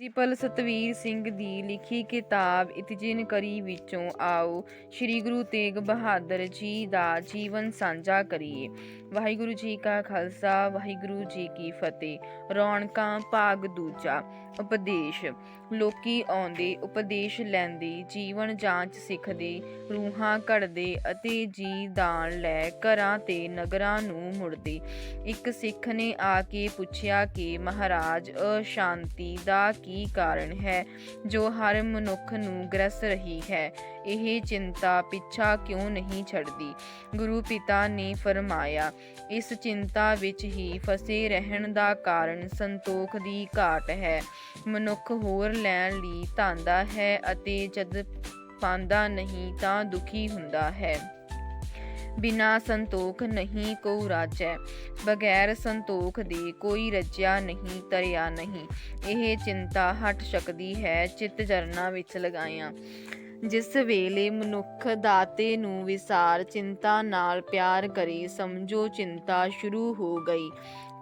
Principal Satveer Singh ਦੀ ਲਿਖੀ ਕਿਤਾਬ ਇਤਿਜਨ ਕਰੀ ਵਿੱਚੋਂ ਆਓ, ਸ੍ਰੀ ਗੁਰੂ ਤੇਗ ਬਹਾਦਰ ਜੀ ਦਾ ਜੀਵਨ ਸਾਂਝਾ ਕਰੀਏ। ਵਾਹਿਗੁਰੂ ਜੀ ਕਾ ਖਾਲਸਾ, ਵਾਹਿਗੁਰੂ ਜੀ ਕੀ ਫਤਿਹ। ਰੌਣਕਾਂ ਭਾਗ ਦੂਜਾ, ਉਪਦੇਸ਼। ਲੋਕੀ ਆਉਂਦੇ, ਉਪਦੇਸ਼ ਲੈਂਦੇ, ਜੀਵਨ ਜਾਂਚ ਸਿੱਖਦੇ, ਰੂਹਾਂ ਘੜਦੇ ਅਤੇ ਜੀ ਦਾਨ ਲੈ ਘਰਾਂ ਤੇ ਨਗਰਾਂ ਨੂੰ ਮੁੜਦੇ। ਇੱਕ ਸਿੱਖ ਨੇ ਆ ਕੇ ਪੁੱਛਿਆ ਕਿ ਮਹਾਰਾਜ, ਅਸ਼ਾਂਤੀ ਦਾ ਕੀ ਕਾਰਨ ਹੈ ਜੋ ਹਰ ਮਨੁੱਖ ਨੂੰ ਗ੍ਰਸ ਰਹੀ ਹੈ? ਇਹ ਚਿੰਤਾ ਪਿੱਛਾ ਕਿਉਂ ਨਹੀਂ ਛੱਡਦੀ? ਗੁਰੂ ਪਿਤਾ ਨੇ ਫਰਮਾਇਆ, ਇਸ ਚਿੰਤਾ ਵਿੱਚ ਹੀ ਫਸੇ ਰਹਿਣ ਦਾ ਕਾਰਨ ਸੰਤੋਖ ਦੀ ਘਾਟ ਹੈ। ਮਨੁੱਖ ਹੋਰ ਲੈਣ ਲਈ ਧਾਂਦਾ ਹੈ ਅਤੇ ਜਦ ਪਾਉਂਦਾ ਨਹੀਂ ਤਾਂ ਦੁਖੀ ਹੁੰਦਾ ਹੈ। ਬਿਨਾ ਸੰਤੋਖ ਨਹੀਂ ਕੋ ਰਾਜੈ, ਬਗੈਰ ਸੰਤੋਖ ਦੇ ਕੋਈ ਰਜਿਆ ਨਹੀਂ, ਤਰਿਆ ਨਹੀਂ। ਇਹ ਚਿੰਤਾ ਹਟ ਸਕਦੀ ਹੈ, ਚਿੱਤ ਚਰਨਾਂ ਵਿੱਚ ਲਗਾਇਆ। ਜਿਸ ਵੇਲੇ ਮਨੁੱਖ ਦਾਤੇ ਨੂੰ ਵਿਸਾਰ, ਚਿੰਤਾ ਨਾਲ ਪਿਆਰ ਕਰੇ, ਸਮਝੋ ਚਿੰਤਾ ਸ਼ੁਰੂ ਹੋ ਗਈ।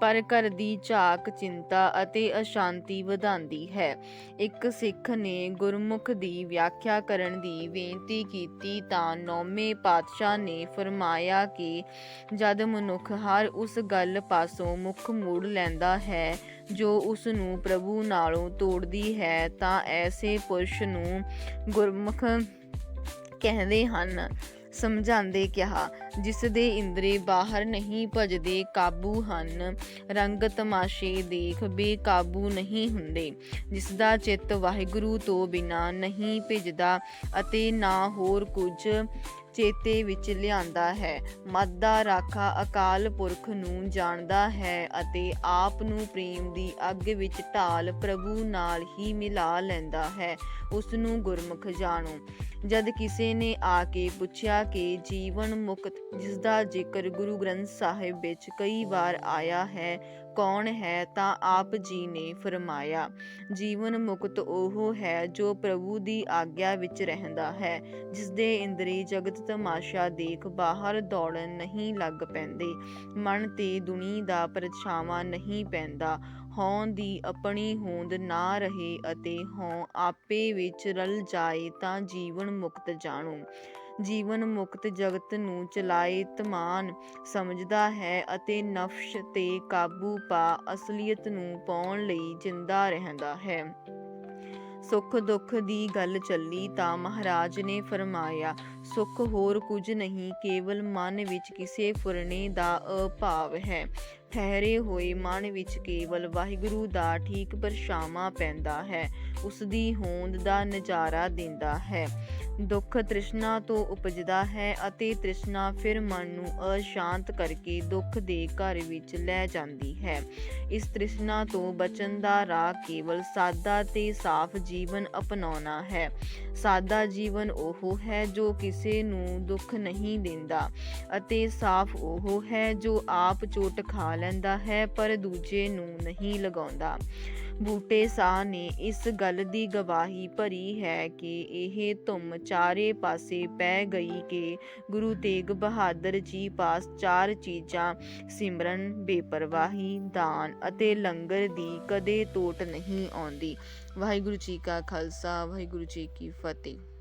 ਪਰ ਘਰ ਦੀ ਝਾਕ ਚਿੰਤਾ ਅਤੇ ਅਸ਼ਾਂਤੀ ਵਧਾਉਂਦੀ ਹੈ। ਇੱਕ ਸਿੱਖ ਨੇ ਗੁਰਮੁਖ ਦੀ ਵਿਆਖਿਆ ਕਰਨ ਦੀ ਬੇਨਤੀ ਕੀਤੀ ਤਾਂ ਨੌਵੇਂ ਪਾਤਸ਼ਾਹ ਨੇ ਫਰਮਾਇਆ ਕਿ ਜਦ ਮਨੁੱਖ ਹਰ ਉਸ ਗੱਲ ਪਾਸੋਂ ਮੁੱਖ ਮੋੜ ਲੈਂਦਾ ਹੈ, ਜੋ ਉਸ ਨੂੰ ਪ੍ਰਭੂ ਨਾਲੋਂ ਤੋੜਦੀ ਹੈ, ਤਾਂ ਐਸੇ ਪੁਰਸ਼ ਨੂੰ ਗੁਰਮੁਖ ਕਹਿੰਦੇ ਹਨ। ਸਮਝਾਉਂਦੇ ਕਿਹਾ ਜਿਸ ਦੇ ਇੰਦਰੀ ਬਾਹਰ ਨਹੀਂ ਭਜਦੇ, ਕਾਬੂ ਹਨ। ਰੰਗ ਤਮਾਸ਼ੇ ਦੇਖ ਬੇਕਾਬੂ ਨਹੀਂ ਹੁੰਦੇ। ਜਿਸ ਦਾ ਚਿੱਤ ਵਾਹਿਗੁਰੂ ਤੋਂ ਬਿਨਾ ਨਹੀਂ ਭਿਜਦਾ ਅਤੇ ਨਾ ਹੋਰ ਕੁਝ ਚੇਤੇ ਵਿੱਚ ਲਿਆਂਦਾ ਹੈ। ਮਤ ਦਾ ਰਾਖਾ ਅਕਾਲ ਪੁਰਖ ਨੂੰ ਜਾਣਦਾ ਹੈ ਅਤੇ ਆਪ ਨੂੰ ਪ੍ਰੇਮ ਦੀ ਅੱਗ ਵਿੱਚ ਢਾਲ ਪ੍ਰਭੂ ਨਾਲ ਹੀ ਮਿਲਾ ਲੈਂਦਾ ਹੈ। ਉਸ ਨੂੰ ਗੁਰਮੁਖ ਜਾਣੋ। ਜਦ ਕਿਸੇ ਨੇ ਆ ਕੇ ਪੁੱਛਿਆ ਕਿ ਜੀਵਨ ਮੁਕਤ ਜਿਸ ਦਾ ਜ਼ਿਕਰ ਗੁਰੂ ਗ੍ਰੰਥ ਸਾਹਿਬ ਵਿੱਚ ਕਈ ਵਾਰ ਆਇਆ ਹੈ ਕੌਣ ਹੈ ਤਾਂ ਆਪ ਜੀ ਨੇ ਫਰਮਾਇਆ, ਜੀਵਨ ਮੁਕਤ ਉਹ ਹੈ ਜੋ ਪ੍ਰਭੂ ਦੀ ਆਗਿਆ ਵਿੱਚ ਰਹਿੰਦਾ ਹੈ ਜਿਸ ਦੇ ਇੰਦਰੀ ਜਗਤ ਤਮਾਸ਼ਾ ਦੇਖ ਬਾਹਰ ਦੌੜਨ ਨਹੀਂ ਲੱਗ ਪੈਂਦੇ, ਮਨ ਤੇ ਦੁਨੀ ਦਾ ਪਰਛਾਵਾਂ ਨਹੀਂ ਪੈਂਦਾ ਹੋਂ ਦੀ ਆਪਣੀ ਹੋਂਦ ਨਾ ਰਹੇ ਅਤੇ ਹੋਂ ਆਪੇ ਵਿੱਚ ਰਲ ਜਾਏ ਤਾਂ ਜੀਵਨ ਮੁਕਤ ਜਾਣੋ। ਜੀਵਨ ਮੁਕਤ ਜਗਤ ਨੂੰ ਚਲਾਇਤਮਾਨ ਸਮਝਦਾ ਹੈ ਅਤੇ ਨਫਸ਼ ਤੇ ਕਾਬੂ ਪਾ ਅਸਲੀਅਤ ਨੂੰ ਪਾਉਣ ਲਈ ਜਿੰਦਾ ਰਹਿੰਦਾ ਹੈ। ਸੁੱਖ ਦੁੱਖ ਦੀ ਗੱਲ ਚੱਲੀ ਤਾਂ ਮਹਾਰਾਜ ਨੇ ਫਰਮਾਇਆ, ਸੁੱਖ ਹੋਰ ਕੁਝ ਨਹੀਂ, ਕੇਵਲ ਮਨ ਵਿੱਚ ਕਿਸੇ ਫੁਰਨੇ ਦਾ ਅਭਾਵ ਹੈ। ਠਹਿਰੇ ਹੋਏ ਮਨ ਵਿੱਚ ਕੇਵਲ ਵਾਹਿਗੁਰੂ ਦਾ ਠੀਕ ਪਰਛਾਵਾਂ ਪੈਂਦਾ ਹੈ ਉਸ ਦੀ ਹੋਂਦ ਦਾ ਨਜ਼ਾਰਾ ਦਿੰਦਾ ਹੈ। ਦੁੱਖ ਤ੍ਰਿਸ਼ਨਾ ਤੋਂ ਉਪਜਦਾ ਹੈ ਅਤੇ ਤ੍ਰਿਸ਼ਨਾ ਫਿਰ ਮਨ ਨੂੰ ਅਸ਼ਾਂਤ ਕਰਕੇ ਦੁੱਖ ਦੇ ਘਰ ਵਿੱਚ ਲੈ ਜਾਂਦੀ ਹੈ। ਇਸ ਤ੍ਰਿਸ਼ਨਾ ਤੋਂ ਬਚਣ ਦਾ ਰਾਹ ਕੇਵਲ ਸਾਦਾ ਤੇ ਸਾਫ਼ ਜੀਵਨ ਅਪਣਾਉਣਾ ਹੈ। ਸਾਦਾ ਜੀਵਨ ਉਹ ਹੈ ਜੋ ਕਿਸੇ ਨੂੰ ਦੁੱਖ ਨਹੀਂ ਦਿੰਦਾ ਅਤੇ ਸਾਫ਼ ਉਹ ਹੈ ਜੋ ਆਪ ਚੋਟ ਖਾ ਲੈਂਦਾ ਹੈ ਪਰ ਦੂਜੇ ਨੂੰ ਨਹੀਂ ਲਗਾਉਂਦਾ। ਬੂਟੇ ਸਾਹ ਨੇ ਇਸ ਗੱਲ ਦੀ ਗਵਾਹੀ ਭਰੀ ਹੈ ਕਿ ਇਹ ਧੁੰਮ ਚਾਰੇ ਪਾਸੇ ਪੈ ਗਈ ਕਿ ਗੁਰੂ ਤੇਗ ਬਹਾਦਰ ਜੀ ਪਾਸ ਚਾਰ ਚੀਜ਼ਾਂ, ਸਿਮਰਨ, ਬੇਪਰਵਾਹੀ, ਦਾਨ ਅਤੇ ਲੰਗਰ ਦੀ ਕਦੇ ਟੋਟ ਨਹੀਂ ਆਉਂਦੀ। ਵਾਹਿਗੁਰੂ ਜੀ ਕਾ ਖਾਲਸਾ, ਵਾਹਿਗੁਰੂ ਜੀ ਕੀ ਫਤਿਹ।